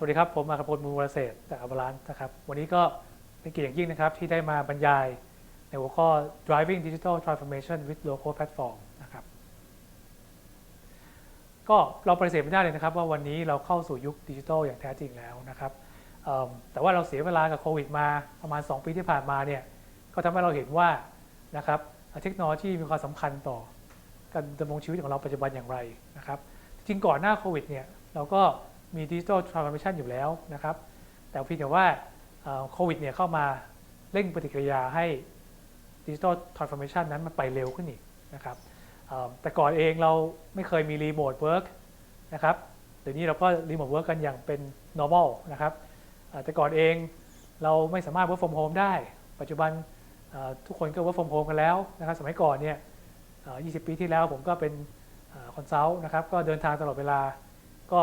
สวัสดีครับ ผมอาคพลมูลวรเศษฐ์จากอับาลานนะครับ วันนี้ก็เป็นเกียรติอย่างยิ่งนะครับ ที่ได้มาบรรยายในหัวข้อ driving digital transformation with local platform นะครับ ก็เราปฏิเสธไม่ได้เลยนะครับ ว่าวันนี้เราเข้าสู่ยุคดิจิทัลอย่างแท้จริงแล้วนะครับ แต่ว่าเราเสียเวลากับโควิดมาประมาณ 2 ปีที่ผ่านมาเนี่ย ก็ทำให้เราเห็นว่านะครับเทคโนโลยีมีความสำคัญต่อการดำรงชีวิตของเราปัจจุบันอย่างไรนะครับ จริงก่อนหน้าโควิดเนี่ยเราก็ มีดิจิทัลทรานส์ o r m a t i o n อยู่แล้วนะครับ แต่เพียงแต่ว่าโควิดเนี่ยเข้ามาเร่งปฏิกิริยาให้ดิจิทัลทรานส์ o r m a t i o n นั้นมันไปเร็วขึ้นอีกนะครับแต่ก่อนเองเราไม่เคยมีรีโมทเวิร์กนะครับเดี๋ยวนี้เราก็รีโมทเวิร์กกันอย่างเป็น normal นะครับแต่ก่อนเองเราไม่สามารถ work from home ได้ ปัจจุบันทุกคนก็ work from home กันแล้วนะครับสมัยก่อนเนี่ยเอ่อ20 ปีที่แล้วผมก็เป็นคอนซัลท์นะครับก็เดินทางตลอดเวลาก็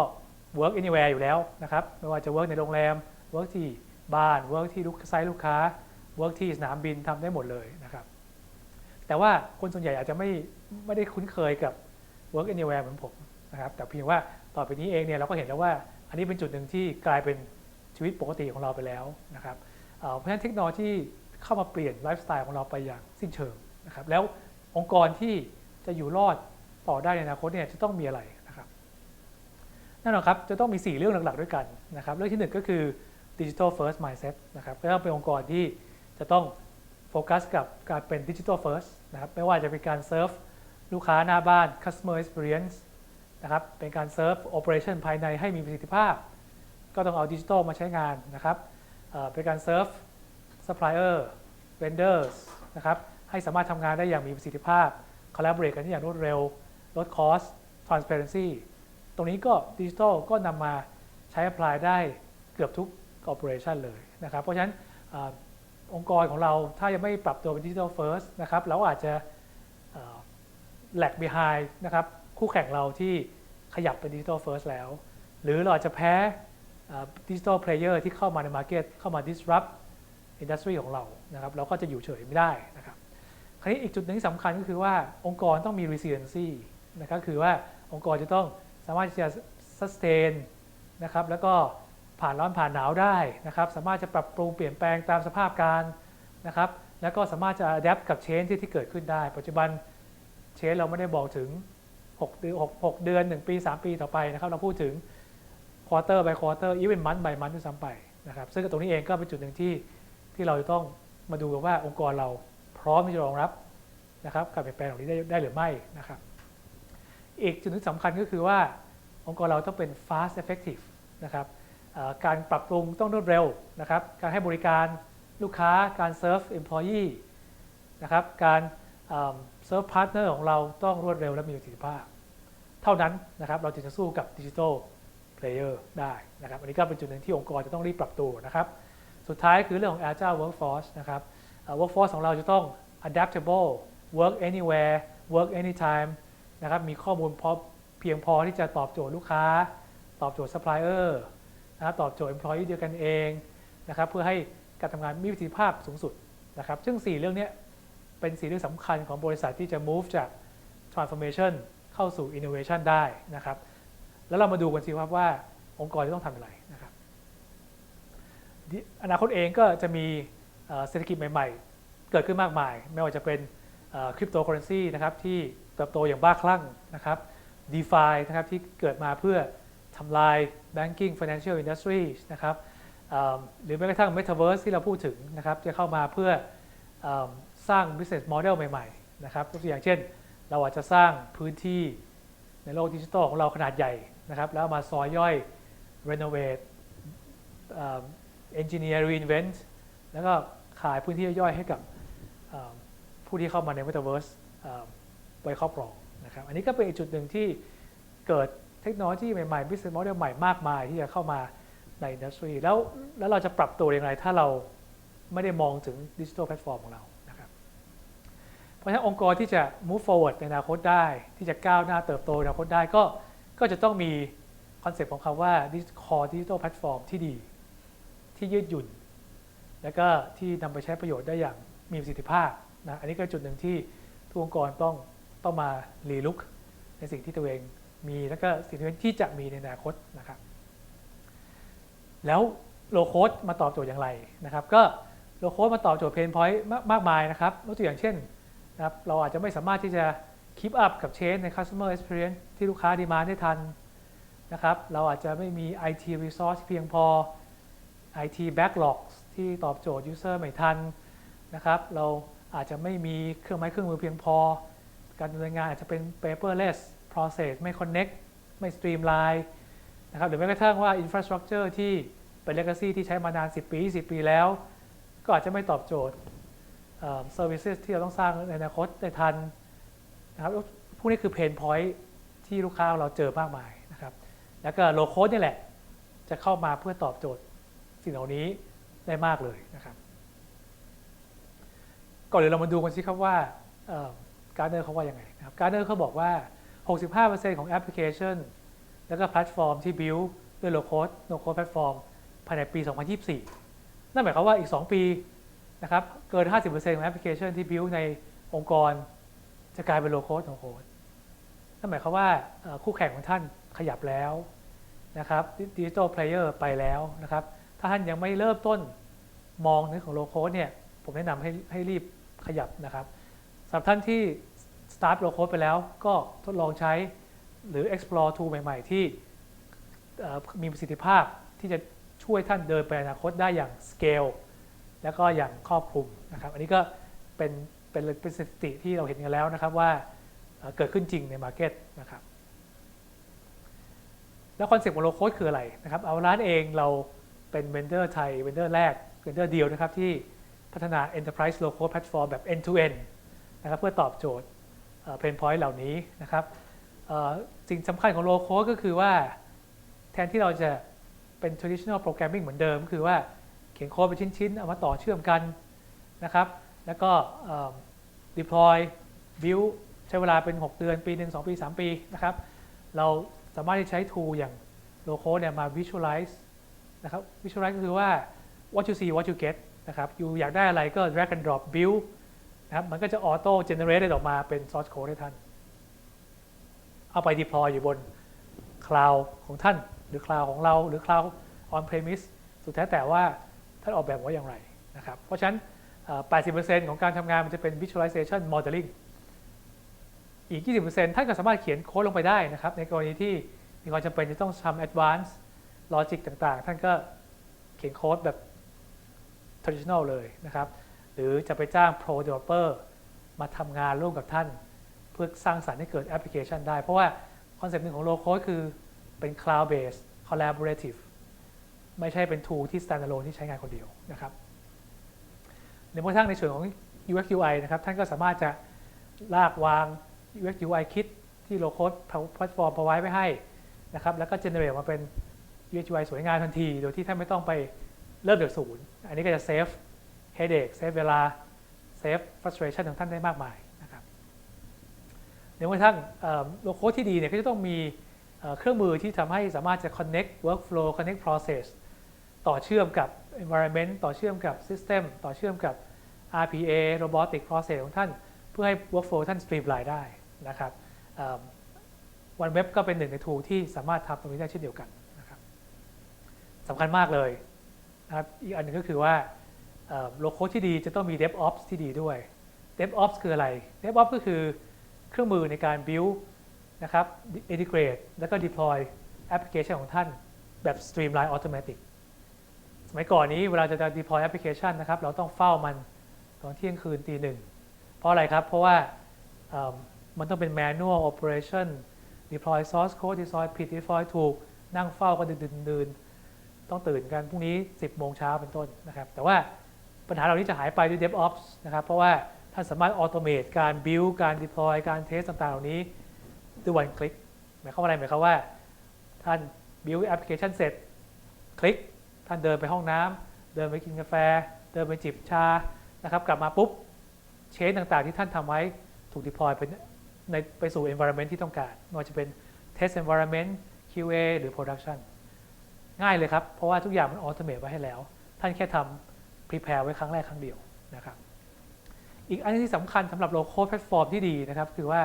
work anywhere อยู่แล้วนะครับไม่ว่าจะ work ในโรงแรม work ที่บ้าน work ที่ลูกไซต์ลูกค้า work ที่สนามบินทำได้หมดเลยนะครับแต่ว่าคนส่วนใหญ่อาจจะไม่ไม่ได้คุ้นเคยกับ work anywhere เหมือนผมนะครับแต่เพียงว่าต่อไปนี้เองเนี่ยเราก็เห็นแล้วว่า อันนี้เป็นจุดหนึ่งที่กลายเป็นชีวิตปกติของเราไปแล้วนะครับเพราะฉะนั้นเทคโนโลยีเข้ามาเปลี่ยนไลฟ์สไตล์ของเราไปอย่างสิ้นเชิงนะครับแล้วองค์กรที่จะอยู่รอดต่อได้ในอนาคตเนี่ยจะต้องมีอะไร แน่นอนครับจะต้องมี 4 เรื่องหลักๆด้วยกันนะครับเรื่องที่ 1 ก็คือ Digital First Mindset นะครับก็ต้องเป็นองค์กรที่จะต้องโฟกัสกับการเป็น Digital First นะครับไม่ว่าจะเป็นการเซิร์ฟลูกค้าหน้าบ้าน Customer Experience นะครับเป็นการเซิร์ฟ Operation ภายในให้มีประสิทธิภาพ ก็ต้องเอาดิจิทัลมาใช้งานนะครับเป็นการเซิร์ฟ Supplier Vendors นะครับให้สามารถทำงานได้อย่างมีประสิทธิภาพ Collaborate กันอย่างรวดเร็วลด Cost Transparency ตรงนี้ก็ดิจิทัลก็นำมาใช้ apply ได้เกือบทุก operation เลยนะครับ เพราะฉะนั้นอองค์กรของเราถ้ายังไม่ปรับตัวเป็นดิจิทัล first นะครับเราอาจจะเอ่อ lag behind นะครับคู่แข่งเราที่ขยับเป็นดิจิทัล first แล้ว หรือเราอาจจะแพ้ดิจิทัลเพลเยอร์ที่เข้ามาใน market เข้ามา disrupt industry ของเรานะครับเราก็จะอยู่เฉยไม่ได้นะครับคราวนี้อีกจุดหนึ่งที่สำคัญก็คือว่าองค์กรต้องมี resiliency นะครับคือว่าองค์กรจะต้อง สามารถที่จะ sustain นะครับแล้วก็ผ่านร้อนผ่านหนาวได้นะครับสามารถจะปรับปรุงเปลี่ยนแปลงตามสภาพการนะครับแล้วก็สามารถจะ adapt กับ change ที่ที่เกิดขึ้นได้ ปัจจุบัน change เราไม่ได้บอกถึง6เดือน6 6เดือน 1 ปี 3 ปีต่อไปนะครับเราพูดถึง quarter by quarter even month by month ด้วยซ้ำไปนะครับซึ่งตรงนี้เองก็เป็นจุดหนึ่งที่ที่เราจะต้องมาดูกันว่าองค์กรเราพร้อมที่จะรองรับนะครับการเปลี่ยนแปลงเหล่านี้ได้ได้หรือไม่นะครับ อีกจุดหนึ่งสำคัญก็คือว่าองค์กรเราต้องเป็น fast effective นะครับการปรับปรุงต้องรวดเร็วนะครับ การให้บริการลูกค้าการ serve employee นะครับ การเอ่อ serve partner ของเราต้องรวดเร็วและมีประสิทธิภาพ เท่านั้นนะครับเราจึงจะสู้กับ digital player ได้นะครับ อันนี้ก็เป็นจุดหนึ่งที่องค์กรจะต้องรีบปรับตัวนะครับ สุดท้ายคือเรื่องของ agile workforce นะครับ workforce ของเราจะต้อง adaptable work anywhere work anytime นะครับมีข้อมูลพอเพียงพอที่จะตอบโจทย์ลูกค้า ตอบโจทย์ supplier นะครับตอบโจทย์ employee เดียวกันเองนะครับเพื่อให้การทำงานมีประสิทธิภาพสูงสุดนะครับซึ่ง 4 เรื่องนี้เป็น4เรื่องสำคัญของบริษัทที่จะ move จาก transformation เข้าสู่ innovation ได้นะครับ แล้วเรามาดูกันสิครับว่าองค์กรจะต้องทำอะไรนะครับ อนาคตเองก็จะมีเอ่อเศรษฐกิจใหม่ ๆ เกิดขึ้นมากมาย ไม่ว่าจะเป็นคริปโตเคอเรนซีนะครับที่ เติบโตอย่างบ้าคลั่งนะครับ d e f i นะครับที่เกิดมาเพื่อทำลาย banking financial industry นะครับหรือแม้กระทั่ง metaverse ที่เราพูดถึงนะครับจะเข้ามาเพื่ออสร้าง business model ใหม่ๆนะครับยกตัวอย่างเช่น เราอาจจะสร้างพื้นที่ในโลกดิจิทัลของเราขนาดใหญ่นะครับ แล้วมาซอยย่อย renovate เอ่อ engineer reinvent แล้วก็ขายพื้นที่ย่อยให้กับผู้ที่เข้ามาใน Metaverse ไว้ครอบครองนะครับอันนี้ก็เป็นอีกจุดหนึ่งที่เกิดเทคโนโลยีใหม่ๆ business model ใหม่มากมายที่จะเข้ามาในอินดัสทรีแล้วแล้วเราจะปรับตัวอย่างไรถ้าเราไม่ได้มองถึงดิจิทัลแพลตฟอร์มของเรานะครับเพราะฉะนั้นองค์กรที่จะ move forward ในอนาคตได้ ที่จะก้าวหน้าเติบโตในอนาคตได้ก็ก็จะต้องมีคอนเซปต์ของคำว่า core digital platform ที่ดี ที่ยืดหยุ่น แล้วก็ที่นำไปใช้ประโยชน์ได้อย่างมีประสิทธิภาพนะอันนี้ก็จุดหนึ่งที่ทุกองค์กรต้อง ต้องมารีลุกในสิ่งที่ตัวเองมีแล้วก็สิ่งที่จะมีในอนาคตนะครับ แล้วโลโคดมาตอบโจทย์อย่างไรนะครับ ก็โลโคดมาตอบโจทย์เพนพอยต์มากมายนะครับยกตัวอย่างเช่นนะครับเราอาจจะไม่สามารถที่จะคีปอัพกับเชนใน customer experience ที่ลูกค้าดีมาได้ทันนะครับเราอาจจะไม่มี IT resource เพียงพอ IT backlog ที่ตอบโจทย์ user ไม่ทันนะครับ เราอาจจะไม่มีเครื่องไม้เครื่องมือเพียงพอ การดำเนินงานอาจจะเป็น paperless process ไม่ connect ไม่ streamline นะครับหรือแม้กระทั่งว่า infrastructure ที่เป็น legacy ที่ใช้มานาน 10 ปี 20 ปีแล้ว ก็อาจจะไม่ตอบโจทย์เอ่อ services ที่เราต้องสร้างในอนาคตได้ทันนะครับพวกนี้คือ pain point ที่ลูกค้าเราเจอมากมายนะครับ แล้วก็ low code นี่แหละ จะเข้ามาเพื่อตอบโจทย์สิ่งเหล่านี้ได้มากเลยนะครับ ก่อนอื่นเรามาดูกันสิครับว่า การ์เนอร์เขาว่ายังไงนะครับการ์เนอร์เขาบอกว่า 65%ของแอปพลิเคชัน แล้วก็แพลตฟอร์มที่ build ด้วย low code no code platform ภายในปี 2024 นั่นหมายความว่าอีก 2 ปีนะครับเกิน 50%ของแอปพลิเคชันที่ build ในองค์กรจะกลายเป็น low code no code นั่นหมายความว่าคู่แข่งของท่านขยับแล้วนะครับดิจิทัลเพลเยอร์ไปแล้วนะครับ ถ้าท่านยังไม่เริ่มต้นมองในเรื่องของ low code เนี่ย ผมแนะนำให้ให้รีบขยับนะครับำหรับท่านที่ start low code ไปแล้วก็ทดลองใช้หรือ explore tool ใหม่ ๆ ที่มีประสิทธิภาพที่จะช่วยท่านเดินไปอนาคตได้อย่าง scale แล้วก็อย่างครอบคลุมนะครับ อันนี้ก็เป็นเป็นเป็นสถิติที่เราเห็นกันแล้วนะครับว่าเกิดขึ้นจริงใน market นะครับ แล้วคอนเซ็ปต์ของโลโค e คืออะไรนะครับ เอาร้านเองเราเป็นเวนเดอร์ไทยเวนเดอร์แรกเวนเดอร์เดียวนะครับที่พัฒนา Enterprise Low Code Platform แบบ end to end นะครับเพื่อตอบโจทย์เพนพอยต์เหล่านี้นะครับสิ่งสำคัญของ Low Code ก็คือว่าแทนที่เราจะเป็น traditional programming เหมือนเดิม คือว่าเขียนโค้ดเป็นชิ้นๆ เอามาต่อเชื่อมกันนะครับ แล้วก็เอ่อ deploy build ใช้เวลาเป็น 6 เดือนปีหนึ่ง2ปี 3 ปีนะครับ เราสามารถที่ใช้ tool อย่าง low code เนี่ยมา visualize นะครับ visualize ก็คือว่า what you see what you get นะครับ อยู่อยากได้อะไรก็ drag and drop build นะครับมันก็จะ auto generate ออกมาเป็น source code ให้ท่าน เอาไป deploy อยู่บน cloud ของท่าน หรือ cloud ของเราหรือ cloud on premise สุดแท้แต่ว่าท่านออกแบบไว้อย่างไรนะครับเพราะฉะนั้น 80%ของการทำงานมันจะเป็น visualization modeling อีก 20%ท่านก็สามารถเขียนโค้ดลงไปได้นะครับ ในกรณีที่มีความจำเป็นจะต้องทำ advanced logic ต่างๆ ท่านก็เขียนโค้ดแบบ traditional เลยนะครับ หรือจะไปจ้าง pro developer มาทำงานร่วมกับท่าน เพื่อสร้างสรรค์ให้เกิดแอปพลิเคชันได้ เพราะว่าคอนเซ็ปต์หนึ่งของ low code คือเป็น cloud based collaborative ไม่ใช่เป็น tool ที่ standalone ที่ใช้งานคนเดียวนะครับในกระทั่งในส่วนของ UX UI นะครับ ท่านก็สามารถจะลากวาง UX UI kit ที่ low code platform พอไว้ไว้ให้นะครับ แล้วก็ generate มาเป็น UX UI สวยงามทันที โดยที่ท่านไม่ต้องไปเริ่มจากศูนย์ อันนี้ก็จะ save headache save เฮเด็กเซฟเวลา save frustration ของท่านได้มากมายนะครับในกระทั่งโลโก้ที่ดีเนี่ยก็จะต้องมีเครื่องมือที่ทำให้สามารถจะ connect workflow connect process ต่อเชื่อมกับ environment ต่อเชื่อมกับ system ต่อเชื่อมกับ RPA robotic process ของท่าน เพื่อให้ workflow ท่าน streamline ได้นะครับวันเว็บก็เป็นหนึ่งใน tool ที่สามารถทำตรงนี้ได้เช่นเดียวกันนะครับสำคัญมากเลยนะครับอีกอันหนึ่งก็คือว่า โลโก้ที่ดีจะต้องมี DevOps ที่ดีด้วย DevOps คืออะไร DevOps ก็คือเครื่องมือในการ build นะครับ integrate แล้วก็ deploy แอปพลิเคชันของท่านแบบ streamline automatic สมัยก่อนนี้เวลาจะ deploy แอปพลิเคชันนะครับ เราต้องเฝ้ามันตอนเที่ยงคืนตีหนึ่ง เพราะอะไรครับ เพราะว่ามันต้องเป็น manual operation deploy source code deploy ผิด deploy ถูก นั่งเฝ้ากันดื่นๆต้องตื่นกันพรุ่งนี้ 10 โมงเช้าเป็นต้นนะครับ แต่ว่า ปัญหาเหล่านี้จะหายไปด้วย DevOps นะครับ เพราะว่าท่านสามารถ automate การ build การ deploy การ test ต่างๆ เหล่านี้ด้วยวันคลิก หมายความว่าอะไร หมายความว่า ท่าน build แอปพลิเคชันเสร็จ คลิก ท่านเดินไปห้องน้ำเดินไปกินกาแฟ เดินไปจิบชา นะครับ กลับมาปุ๊บ เชนต่างๆ ที่ท่านทำไว้ถูก deploy ไปในไปสู่ environment ที่ต้องการไม่ว่าจะเป็น test environment QA หรือ production ง่ายเลยครับ เพราะว่าทุกอย่างมัน automate ไว้ให้แล้ว ท่านแค่ทำ prepare ไว้ครั้งแรกครั้งเดียวนะครับอีกอันที่สำคัญสำหรับ low code platform ที่ดีนะครับ คือว่า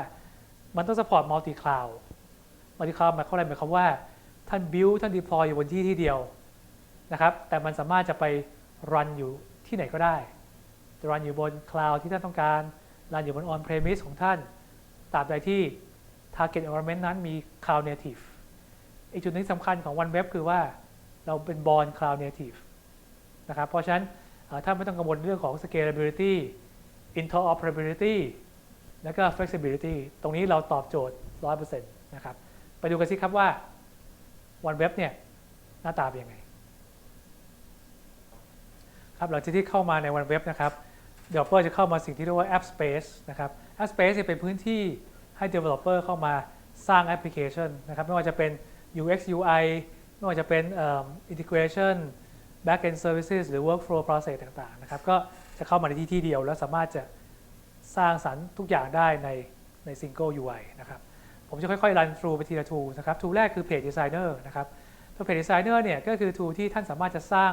มันต้อง support multi cloud multi cloud หมายความอะไรหมายความว่าท่าน build ท่าน deploy อยู่บนที่ที่เดียวนะครับแต่มันสามารถจะไปรันอยู่ที่ไหนก็ได้จะรันอยู่บนคลาวด์ที่ท่านต้องการรันอยู่บน on premise ของท่านตราบใดที่ target environment นั้นมี cloud native อีกจุดหนึงสำคัญของ OneWeb คือว่าเราเป็น born cloud native นะครับเพราะฉะนั้น ท่านไม่ต้องกังวลเรื่องของ scalability interoperability แล้วก็ flexibility ตรงนี้เราตอบโจทย์ 100%นะครับ ไปดูกันสิครับว่า OneWeb เนี่ยหน้าตาเป็นยังไง ครับหลังจากที่เข้ามาใน OneWeb นะครับ developer จะเข้ามาสิ่งที่เรียกว่า App Space นะครับ App Space เนี่ยเป็นพื้นที่ให้ developer เข้ามาสร้างแอปพลิเคชันนะครับ ไม่ว่าจะเป็น UX UI ไม่ว่าจะเป็นเ backend services หรือ workflow process ต่างๆนะครับก็จะเข้ามาในที่ที่เดียว แล้วสามารถจะสร้างสรรค์ทุกอย่างได้ในใน single UI นะครับผมจะค่อยๆ run through ไปทีละ tool นะครับ tool แรกคือ Page Designer นะครับตัว Page Designer เนี่ยก็คือ tool ที่ท่านสามารถจะสร้าง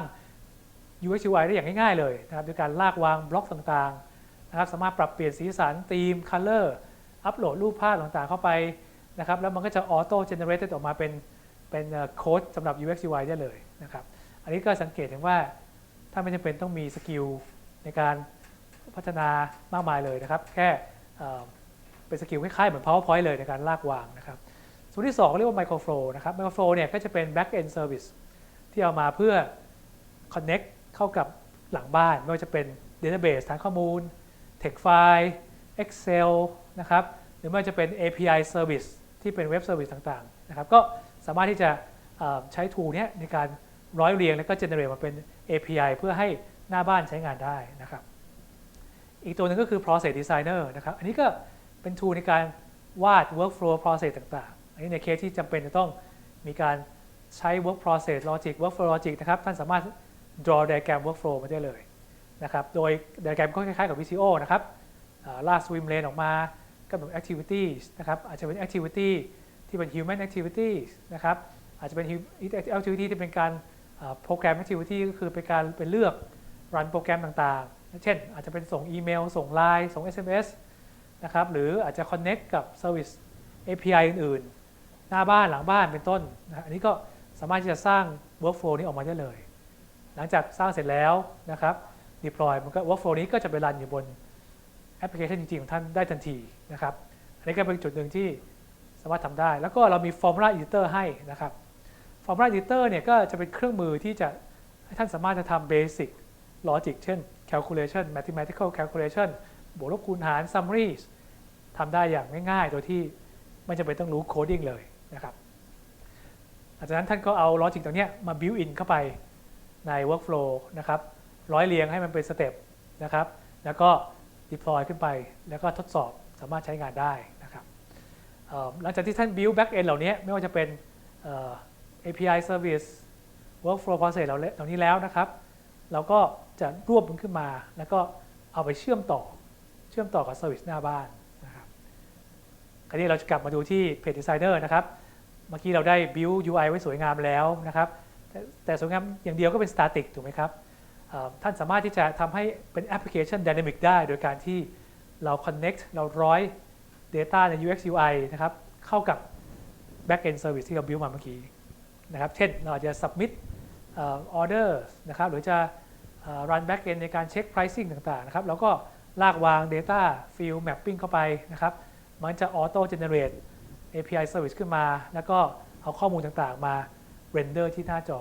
UX UI ได้อย่างง่ายๆเลยนะครับโดยการลากวางบล็อกต่างๆนะครับสามารถปรับเปลี่ยนสีสันธีม color อัปโหลดรูปภาพต่างๆเข้าไปนะครับแล้วมันก็จะ auto generated ออกมาเป็นเป็นโค้ดสำหรับ UX UI ได้เลยนะครับ อันนี้ก็สังเกตเห็นว่าถ้าไม่จำเป็นต้องมีสกิลในการพัฒนามากมายเลยนะครับ แค่เป็นสกิลคล้ายๆเหมือน PowerPoint เลยในการลากวางนะครับส่วนที่สองเรียกว่า Microflow นะครับ Microflow เนี่ยก็จะเป็น back end service ที่เอามาเพื่อ connect เข้ากับหลังบ้าน ไม่ว่าจะเป็น database ฐานข้อมูล text file Excel นะครับหรือไม่ว่าจะเป็น API service ที่เป็น web service ต่างๆนะครับก็สามารถที่จะใช้ tool เนี้ยในการ ร้อยเรียงแล้วก็ generate มาเป็น API เพื่อให้หน้าบ้านใช้งานได้นะครับ อีกตัวหนึงก็คือ process designer นะครับ อันนี้ก็เป็น tool ในการวาด workflow process ต่างๆ อันนี้ในเคสที่จำเป็นจะต้องมีการใช้ work process logic workflow logic นะครับ ท่านสามารถ draw diagram workflow มาได้เลยนะครับ โดย diagram ก็คล้ายๆกับ VCO นะครับอ่าลาก swim lane ออกมากำหนด activities นะครับ อาจจะเป็น activity ที่เป็น human activities นะครับ อาจจะเป็น activity ที่เป็นการ โปรแกรม activity ก็คือเป็นการเป็นเลือกรันโปรแกรมต่างๆ เช่น อาจจะเป็นส่งอีเมล ส่งไลน์ส่ง SMS นะครับ หรืออาจจะ connect กับ Service API อื่นๆ หน้าบ้านหลังบ้านเป็นต้นนะอันนี้ก็สามารถที่จะสร้าง workflow นี้ออกมาได้เลย หลังจากสร้างเสร็จแล้วนะครับ deploy มันก็ workflow นี้ก็จะไปรันอยู่บนแอปพลิเคชันจริงๆ ของท่านได้ทันทีนะครับ อันนี้ก็เป็นจุดหนึ่งที่สามารถทำได้ แล้วก็เรามี Formula Editor ให้นะครับ Formula Editor เนี่ยก็จะเป็นเครื่องมือที่จะให้ท่านสามารถจะทำ basic logic เช่น calculation mathematical calculation บวกลบคูณหาร summaries ทำได้อย่างง่ายๆ โดยที่ไม่จำเป็นต้องรู้ coding เลยนะครับหลังจากนั้นท่านก็เอา logic ตรงนี้มา build in เข้าไปใน workflow นะครับร้อยเรียงให้มันเป็นสเต็ปนะครับ แล้วก็ deploy ขึ้นไป แล้วก็ทดสอบสามารถใช้งานได้นะครับหลังจากที่ท่าน build back end เหล่านี้ไม่ว่าจะเป็น API service workflow process เหล่าเหล่านี้แล้วนะครับ เราก็จะรวบมันขึ้นมา แล้วก็เอาไปเชื่อมต่อ เชื่อมต่อกับ Service หน้าบ้านนะครับคราวนี้เราจะกลับมาดูที่ Page Designer นะครับ เมื่อกี้เราได้ build UI ไว้สวยงามแล้วนะครับแต่แต่สวยงามอย่างเดียวก็เป็น static ถูกไหมครับท่านสามารถที่จะทำให้เป็นแอปพลิเคชัน Dynamic ได้ โดยการที่เรา connect เราร้อย Data ใน UX UI นะครับ เข้ากับ Backend Service ที่เรา build มาเมื่อกี้ นะครับ เช่นเราจะ submit เออ order นะครับ หรือจะ run backend ในการเช็ค pricing ต่างๆ นะครับ แล้วก็ลากวาง data field mapping เข้าไปนะครับ มันจะ auto generate API service ขึ้นมา แล้วก็เอาข้อมูลต่างๆ มา render ที่หน้าจอ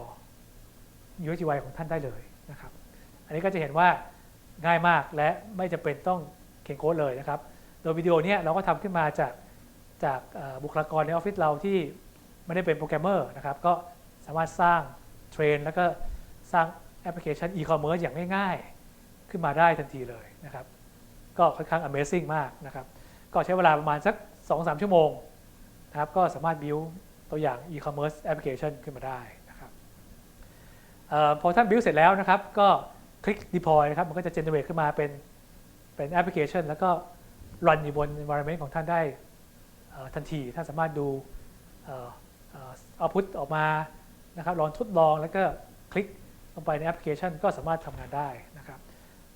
UX UI ของท่านได้เลยนะครับ อันนี้ก็จะเห็นว่าง่ายมากและไม่จำเป็นต้องเขียนโค้ดเลยนะครับ โดยวิดีโอนี้เราก็ทำขึ้นมาจากจากบุคลากรในออฟฟิศเราที่ ไม่ได้เป็นโปรแกรมเมอร์นะครับก็สามารถสร้างเทรนแล้วก็สร้างแอปพลิเคชันอีคอมเมิร์ซอย่างง่ายๆ ขึ้นมาได้ทันทีเลยนะครับ ก็ค่อนข้าง Amazing มากนะครับ ก็ใช้เวลาประมาณสัก 2-3 ชั่วโมงนะครับก็สามารถ build ตัวอย่าง e-commerce application ขึ้นมาได้นะครับออพอท่าน build เสร็จแล้วนะครับ ก็คลิก deploy นะครับ มันก็จะ generate ขึ้นมาเป็นเป็นแอปพลิเคชันแล้วก็ run อยู่บน environment ของท่านได้ทันที ท่านสามารถดู เอ่อเอ่ออกมานะครับลองทดลองแล้วก็คลิกลงไปในแอปพลิเคชันก็สามารถทำงานได้นะครับ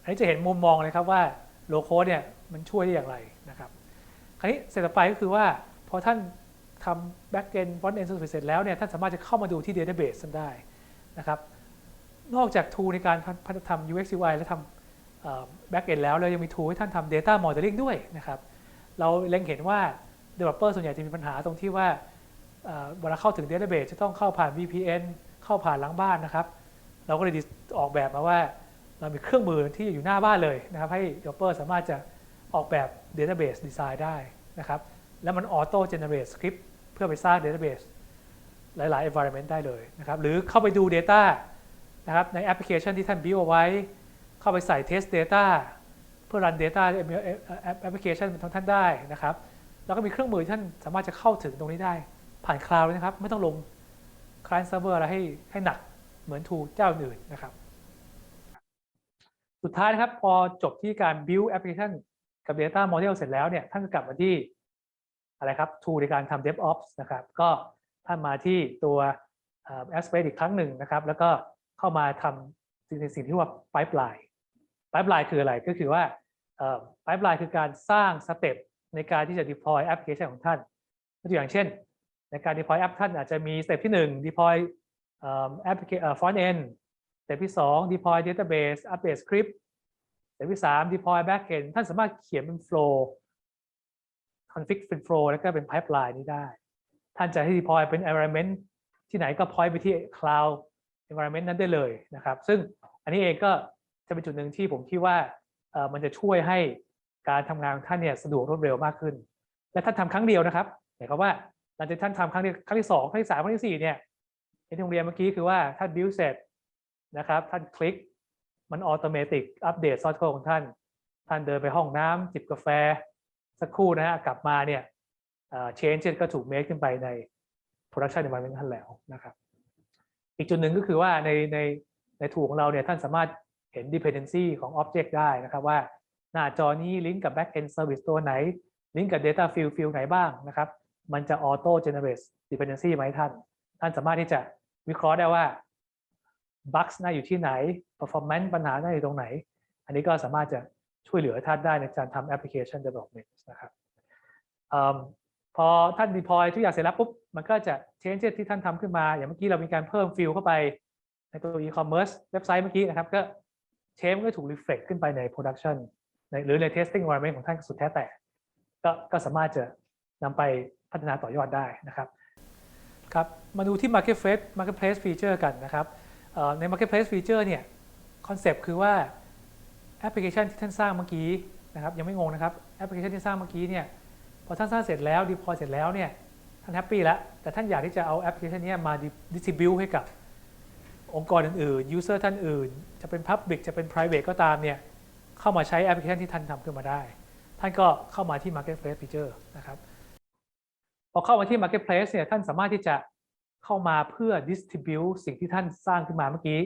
อันนี้จะเห็นมุมมองเลยครับว่าโลโก้เนี่ยมันช่วยได้อย่างไรนะครับคราวนี้เสร็จไปก็คือว่าพอท่านทำ back end front end service เสร็จแล้วเนี่ยท่านสามารถจะเข้ามาดูที่ database ได้นะครับนอกจาก tool ในการพัฒนาทำ UX UI และทำเอ่อ back end แล้วเรายังมี tool ให้ท่านทำ data modeling ด้วยนะครับเราเล็งเห็นว่า developer ส่วนใหญ่จะมีปัญหาตรงที่ว่า เวลาเข้าถึง database จะต้องเข้าผ่าน VPN เข้าผ่านหลังบ้านนะครับ เราก็เลยออกแบบมาว่าเรามีเครื่องมือที่อยู่หน้าบ้านเลยนะครับ ให้ developer สามารถจะออกแบบ database design ได้นะครับ แล้วมัน auto generate script เพื่อไปสร้าง database หลาย ๆ environment ได้เลยนะครับ หรือเข้าไปดู data นะครับในแอปพลิเคชันที่ท่าน build เอาไว้ เข้าไปใส่ test data เพื่อ run data แอปพลิเคชันของท่านได้นะครับ แล้วก็มีเครื่องมือท่านสามารถจะเข้าถึงตรงนี้ได้ ผ่านคลาวด์นะครับ ไม่ต้องลง client server อร์อะไรให้ให้หนักเหมือนทูเจ้าอื่นนะครับ สุดท้ายนะครับพอจบที่การ build application กับ data model เสร็จแล้วเนี่ยท่านก็กลับมาที่อะไรครับ tool ในการทำ DevOps นะครับ ก็ท่านมาที่ตัวเอ่อ Aspect อีกครั้งหนึ่งนะครับ แล้วก็เข้ามาทำสิ่งสิ่งที่เรียกว่า pipeline pipeline คืออะไรก็คือว่า pipeline คือการสร้างสเต็ปในการที่จะ deploy application ของท่านตัวอย่างเช่น ในการ deploy app ท่านอาจจะมีสเต็ปที่ 1 deploy เอ่อ application เอ่อ front end สเต็ปที่ 2 deploy database update script สเต็ปที่ 3 deploy backend ท่านสามารถเขียนเป็น flow config เป็น flow แล้วก็เป็น pipeline นี้ได้ ท่านจะให้ deploy เป็น environment ที่ไหนก็ point ไปที่ cloud environment นั้นได้เลยนะครับ ซึ่งอันนี้เองก็จะเป็นจุดหนึ่งที่ผมคิดว่ามันจะช่วยให้การทำงานของท่านเนี่ยสะดวกรวดเร็วมากขึ้น และท่านทำครั้งเดียวนะครับหมายความว่า ลังจากท่านทำครั้งที่ครั้งที่สองครั้งที่สามครั้งที่สี่เนี่ยที่โรงเรียนเมื่อกี้คือว่าท่าน build เสร็จนะครับท่านคลิกมันออโตเมติกอัปเดตซอฟต์แวร์ของท่าน ท่านเดินไปห้องน้ำจิบกาแฟ สักครู่นะฮะกลับมาเนี่ยเอ่อ change ก็ถูก make ขึ้นไปใน production environment ท่านแล้วนะครับ อีกจุดหนึ่งก็คือว่าในในในถูของเราเนี่ยท่านสามารถเห็น dependency ของ object ได้นะครับว่าหน้าจอนี้ลิงก์กับ backend service ตัวไหน ลิงก์กับ data field field ไหนบ้างนะครับ มันจะ auto generate dependency ไหมาให้ท่าน ท่านสามารถที่จะวิเคราะห์ได้ว่า bugs น่าอยู่ที่ไหน performance ปัญหาน่าอยู่ตรงไหน อันนี้ก็สามารถจะช่วยเหลือท่านได้ในการทำ application development นะครับอพอท่าน deploy ทุกอย่างเสร็จแล้วปุ๊บ มันก็จะ change ที่ท่านทำขึ้นมา อย่างเมื่อกี้เรามีการเพิ่ม field เข้าไปในตัว e-commerce เว็บไซต์เมื่อกี้นะครับ ก็ change มันก็ถูก reflect ขึ้นไปใน production ในหรือใน testing environment ของท่านสุดแท้แต่ ก็ก็สามารถจะนำไป พัฒนาต่อยอดได้นะครับครับมาดูที่ marketplace marketplace feature กันนะครับใน marketplace feature เนี่ยคอนเซปต์คือว่าแอปพลิเคชันที่ท่านสร้างเมื่อกี้นะครับยังไม่งงนะครับแอปพลิเคชันที่สร้างเมื่อกี้เนี่ยพอท่านสร้างเสร็จแล้ว deploy เสร็จแล้วเนี่ยท่านแฮปปี้แล้ว แต่ท่านอยากที่จะเอาแอปพลิเคชันนี้มา distribute ให้กับองค์กรอื่นๆ user ท่านอื่น จะเป็น public จะเป็น private ก็ตามเนี่ยเข้ามาใช้แอปพลิเคชันที่ท่านทำขึ้นมาได้ ท่านก็เข้ามาที่ marketplace feature นะครับ พอเข้ามาที่ marketplace เนี่ยท่านสามารถที่จะเข้ามาเพื่อ distribute สิ่งที่ท่านสร้างขึ้นมาเมื่อกี้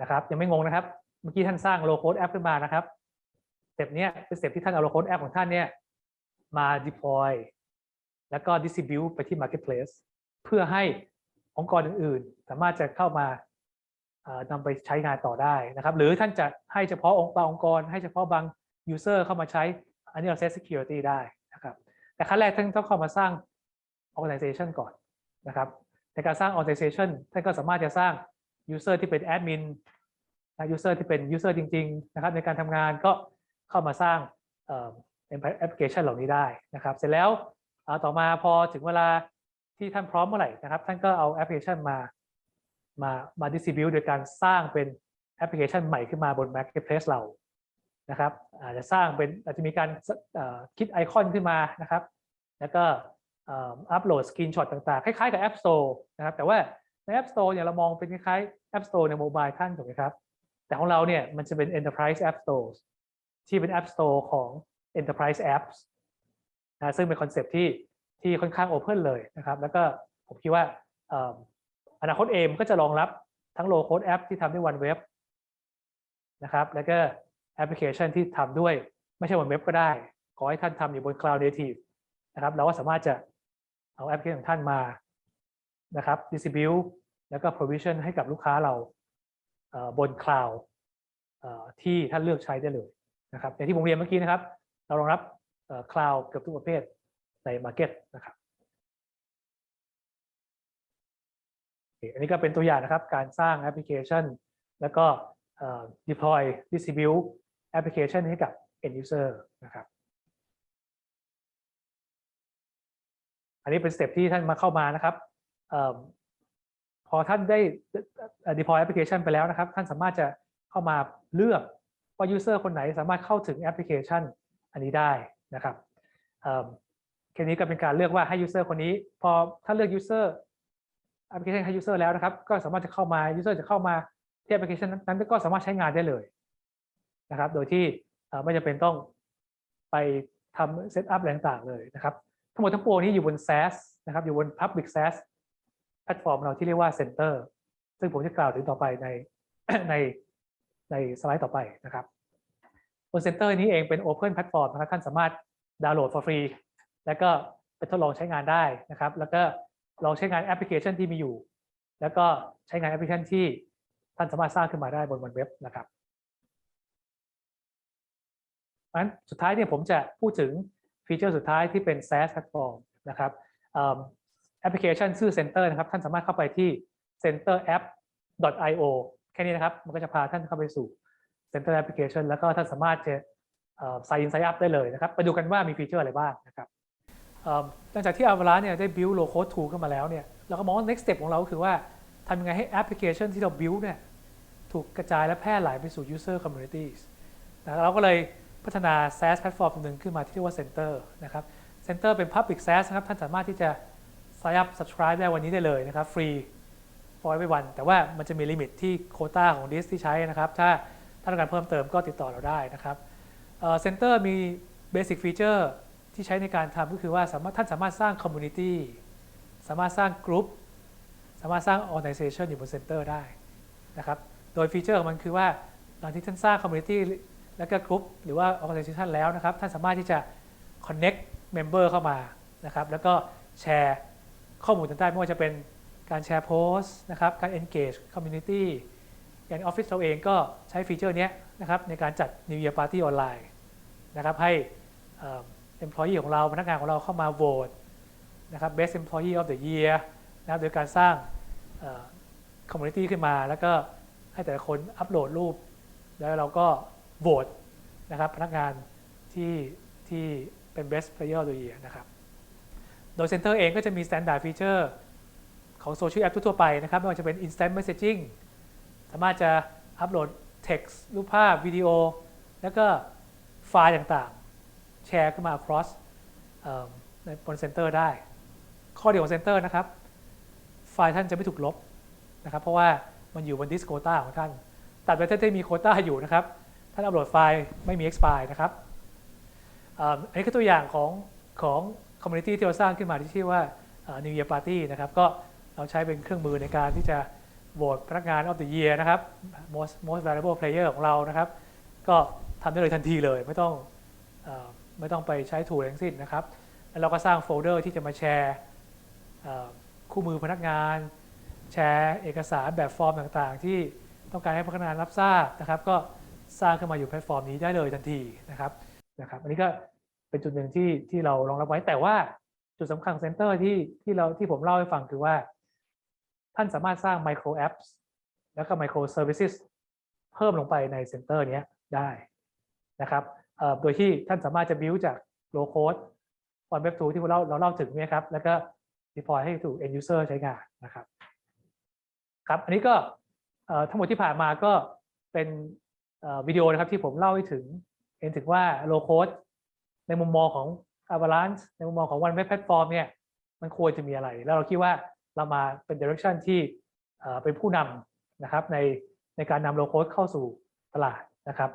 นะครับยังไม่งงนะครับ เมื่อกี้ท่านสร้าง low code app ขึ้นมานะครับสเต็ปเนี้ยเป็นสเต็ปที่ท่านเอา low code app ของท่านเนี่ยมา deploy แล้วก็ distribute ไปที่ marketplace เพื่อให้องค์กรอื่นๆ สามารถจะเข้ามานำไปใช้งานต่อได้นะครับ หรือท่านจะให้เฉพาะองค์บางองค์กร ให้เฉพาะบาง user เข้ามาใช้อันนี้เรา set security ได้นะครับ แต่ขั้นแรกท่านต้องเข้ามาสร้าง organization ก่อนนะครับ ในการสร้าง organization ท่านก็สามารถจะสร้าง user ที่เป็น admin user ที่เป็น user จริง ๆ นะครับ ในการทำงานก็เข้ามาสร้างแอปพลิเคชันเหล่านี้ได้นะครับ เสร็จแล้วต่อมาพอถึงเวลาที่ท่านพร้อมเมื่อไหร่นะครับ ท่านก็เอาแอปพลิเคชันมามามา distribute โดยการสร้างเป็นแอปพลิเคชันใหม่ขึ้นมาบน marketplace เรานะครับอาจจะสร้างเป็นอาจจะมีการคิดไอคอนขึ้นมานะครับ แล้วก็ อ่ออัปโหลดสกรีนช็อตต่างๆ คล้ายๆ กับ App Store นะครับ แต่ว่าใน App Store เนี่ยเรามองเป็นคล้ายๆ App Store ในโมบายท่านถูกไหมครับ แต่ของเราเนี่ยมันจะเป็น Enterprise App Store ที่เป็น App Store ของ Enterprise Apps นะซึ่งเป็นคอนเซปที่ที่ค่อนข้าง Open เลยนะครับ แล้วก็ผมคิดว่าออนาคตเอมก็จะรองรับทั้ง Low Code App ที่ทำด้วย One Web นะครับ แล้วก็แอปพลิเคชันที่ทำด้วยไม่ใช่บนเว็บก็ได้ ขอให้ท่านทำอยู่บน Cloud Native นะครับ เราก็สามารถจะ เอาแอปพลิเคชันของท่านมานะครับ distribute แล้วก็ provision ให้กับลูกค้าเราบน Cloud ที่ท่านเลือกใช้ได้เลยนะครับอย่างที่ผมเรียนเมื่อกี้นะครับ เรารองรับ Cloud เกือบทุกประเภทใน Market นะครับอันนี้ก็เป็นตัวอย่างนะครับการสร้างแอปพลิเคชัน แล้วก็ deploy distribute application ให้กับ end user นะครับ อันนี้เป็นสเต็ปที่ท่านมาเข้ามานะครับออพอท่านได้ deploy application ไปแล้วนะครับ ท่านสามารถจะเข้ามาเลือกว่า user คนไหนสามารถเข้าถึงแอปพลิเคชันอันนี้ได้นะครับแค่นี้ก็เป็นการเลือกว่าให้ user คนนี้ พอถ้าเลือก user แอปพลิเคชันให้ user แล้วนะครับ ก็สามารถจะเข้ามา user จะเข้ามาที่แอปพลิเคชันนั้นก็สามารถใช้งานได้เลยนะครับ โดยที่ไม่จำเป็นต้องไปทำเซตอัพอะไรต่างๆเลยนะครับ ทั้งหมดทั้งปวงนี้อยู่บน SaaS นะครับอยู่บน Public SaaS แพลตฟอร์มเราที่เรียกว่า Center ซึ่งผมจะกล่าวถึงต่อไปในในในสไลด์ต่อไปนะครับบน Center นี้เองเป็น Open Platform นะครับท่านสามารถดาวน์โหลด for free แล้วก็ไปทดลองใช้งานได้นะครับ แล้วก็ลองใช้งานแอปพลิเคชันที่มีอยู่ แล้วก็ใช้งานแอปพลิเคชันที่ท่านสามารถสร้างขึ้นมาได้บนบนเว็บนะครับเพราะฉะนั้นสุดท้ายเนี่ยผมจะพูดถึง ฟีเจอร์สุดท้ายที่เป็น SaaS platform นะครับแอปพลิเคชันชื่อ Center นะครับ ท่านสามารถเข้าไปที่ centerapp.io แค่นี้นะครับ มันก็จะพาท่านเข้าไปสู่ Center Application แล้วก็ท่านสามารถจะเอ่อ sign in sign up ได้เลยนะครับ ไปดูกันว่ามีฟีเจอร์อะไรบ้างนะครับหลังจากที่ Avalanche เนี่ยได้ build low code tool ขึ้นมาแล้วเนี่ยเราก็มองว่า next step ของเราคือว่าทำยังไงให้แอปพลิเคชันที่เรา build เนี่ยถูกกระจายและแพร่หลายไปสู่ user communities นะเราก็เลย พัฒนา SaaS platform หนึ่งขึ้นมาที่เรียกว่า Center นะครับ Center เป็น Public SaaS นะครับ ท่านสามารถที่จะ sign up subscribe ได้วันนี้ได้เลยนะครับ ฟรี for everyone แต่ว่ามันจะมีลิมิตที่โคต้าของ disk ที่ใช้นะครับ ถ้าถ้าต้องการเพิ่มเติมก็ติดต่อเราได้นะครับเอ่อ Center มี basic feature ที่ใช้ในการทำก็คือว่าสามารถท่านสามารถสร้าง community สามารถสร้าง group สามารถสร้าง organization อยู่บน Center ได้นะครับ โดยฟีเจอร์ของมันคือว่าหลังที่ท่านสร้าง community แล้วก็ group หรือว่า organization แล้วนะครับท่านสามารถที่จะ connect member เข้ามานะครับแล้วก็แชร์ข้อมูลต่างๆไม่ว่าจะเป็นการแชร์โพสต์นะครับการ engage community อย่างออฟฟิศเราเองก็ใช้ฟีเจอร์นี้นะครับในการจัด New Year Party ออนไลน์นะครับให้ employee ของเราพนักงานของเราเข้ามาโหวตนะครับ best employee of the year นะครับโดยการสร้างเอ่อ community ขึ้นมา แล้วก็ให้แต่ละคนอัปโหลดรูป แล้วเราก็ โหวตนะครับพนักงานที่ที่เป็น best player of the year นะครับ โดย Center เองก็จะมี standard feature ของโซเชียลแอปทั่วไปนะครับ ไม่ว่าจะเป็น instant messaging สามารถจะอัปโหลด text รูปภาพ วิดีโอ แล้วก็ไฟล์ต่างๆ แชร์ขึ้นมา across ในบน Center ได้ ข้อดีของ Center นะครับ ไฟล์ท่านจะไม่ถูกลบนะครับ เพราะว่ามันอยู่บน disk quota ของท่าน ตัดไปท่านที่มีโคต้าอยู่นะครับ ท่านอัปโหลดไฟล์ไม่มี expire นะครับอันนี้คือตัวอย่างของของ community ที่เราสร้างขึ้นมาที่ชื่อว่า New Year Party นะครับ ก็เราใช้เป็นเครื่องมือในการที่จะโหวตพนักงาน of the year นะครับ most most valuable player ของเรานะครับ ก็ทำได้เลยทันทีเลยไม่ต้องอไม่ต้องไปใช้ถูทั้งสิ้นนะครับ แล้วเราก็สร้างโฟลเดอร์ที่จะมาแชร์คู่มือพนักงาน แชร์เอกสารแบบฟอร์มต่างๆ ที่ต้องการให้พนักงานรับทราบนะครับ ก็ สร้างขึ้นมาอยู่แพลตฟอร์มนี้ได้เลยทันทีนะครับนะครับ อันนี้ก็เป็นจุดหนึ่งที่ที่เรารองรับไว้แต่ว่าจุดสำคัญเซ็นเตอร์ที่ที่เราที่ผมเล่าให้ฟังคือว่า ท่านสามารถสร้างไมโครแอปส์แล้วก็ไมโครเซอร์วิสเพิ่มลงไปในเซ็นเตอร์นี้ได้นะครับโดยที่ท่านสามารถจะ build จากโลโคดบนเว็บทูที่เราเราเล่าถึงเนี่ยครับแล้วก็ deploy ให้ถูก end user ใช้งานนะครับครับ อันนี้ก็ทั้งหมดที่ผ่านมาก็เป็น วิดีโอนะครับที่ผมเล่าให้ถึง เห็นถึงว่าโลโคดในมุมมองของ Avalanche ในมุมมองของ One Web Platform เนี่ยมันควรจะมีอะไร แล้วเราคิดว่าเรามาเป็น direction ที่เป็นผู้นำนะครับในในการนำโลโคดเข้าสู่ตลาดนะครับ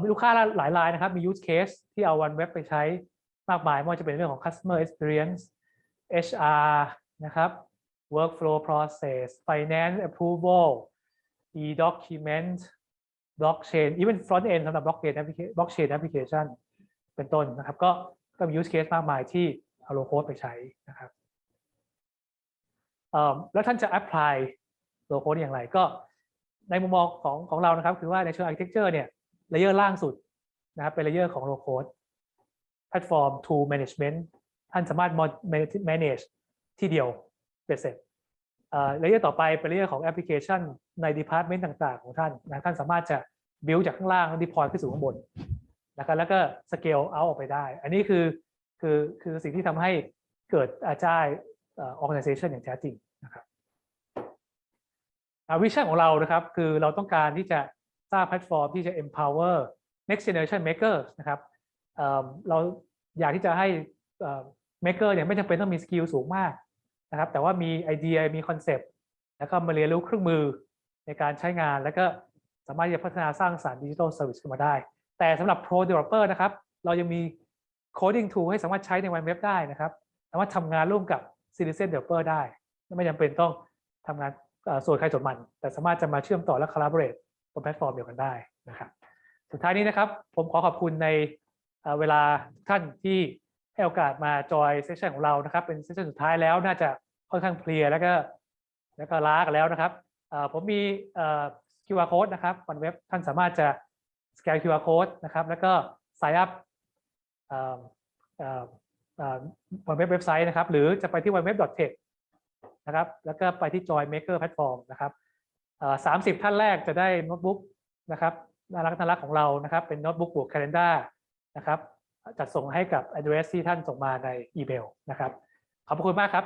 มีลูกค้าหลายรายนะครับ มี use case ที่เอา One Web ไปใช้มากมายไม่ว่าจะเป็นเรื่องของ customer experience HR นะครับ workflow process finance approval e-document blockchain even front end สำหรับ blockchain application blockchain application เป็นต้นนะครับ ก็ก็มี use case มากมายที่เอาโลโคดไปใช้นะครับแล้วท่านจะ apply โลโคดอย่างไรก็ในมุมมองของของเรานะครับ คือว่าในเชิง architecture เนี่ยเลเยอร์ล่างสุดนะครับเป็นเลเยอร์ของโลโคด platform tool management ท่านสามารถ manage ที่เดียวเป็นเสร็จ เลเยอร์ต่อไปเป็นเลเยอร์ของแอปพลิเคชันใน Department ต่างๆ ของท่านนะท่านสามารถจะ build จากข้างล่างแล้ว deploy ขึ้นสู่ข้างบนนะครับแล้วก็ scale out ออกไปได้ อันนี้คือคือคือสิ่งที่ทำให้เกิดอาจายเอ่อ organization อย่างแท้จริงนะครับวิชั่นของเรานะครับคือเราต้องการที่จะสร้างแพลตฟอร์มที่จะ empower next generation makers นะครับเราอยากที่จะให้ maker เนี่ยไม่จำเป็นต้องมีสกิลสูงมาก นะครับ แต่ว่ามีไอเดียมีคอนเซปต์แล้วก็มาเรียนรู้เครื่องมือในการใช้งาน แล้วก็สามารถจะพัฒนาสร้างสารรค์ดิจิทัลเซอร์วิสขึ้นมาได้ แต่สำหรับ Pro Developer นะครับ เรายังมี Coding Tool ให้สามารถใช้ในวันเว็บได้นะครับ สามารถทำงานร่วมกับ Citizen Developer ได้ ไม่จำเป็นต้องทำงานส่วนใครส่วนมัน แต่สามารถจะมาเชื่อมต่อและ collaborate บนแพลตฟอร์มเดียวกันได้นะครับ สุดท้ายนี้นะครับ ผมขอขอบคุณในเอ่อเวลาทุกท่านที่ ให้โอกาสมาจอยเซสชันของเรานะครับ เป็นเซสชันสุดท้ายแล้วน่าจะค่อนข้างเพลียแล้วก็แล้วก็ล้ากันแล้วนะครับผมมีเอ่อ QR code นะครับบนเว็บท่านสามารถจะสแกน QR code นะครับ แล้วก็ sign up เอ่อเอ่อเอ่อบนเว็บเว็บไซต์นะครับ หรือจะไปที่ www.tech นะครับ แล้วก็ไปที่ Join Maker Platform นะครับเอ่อ30ท่านแรกจะได้โน้ตบุ๊กนะครับน่ารักน่ารักของเรานะครับ เป็นโน้ตบุ๊กบวก Calendar นะครับ จัดส่งให้กับ address ที่ท่านส่งมาในอีเมลนะครับ ขอบพระคุณมากครับ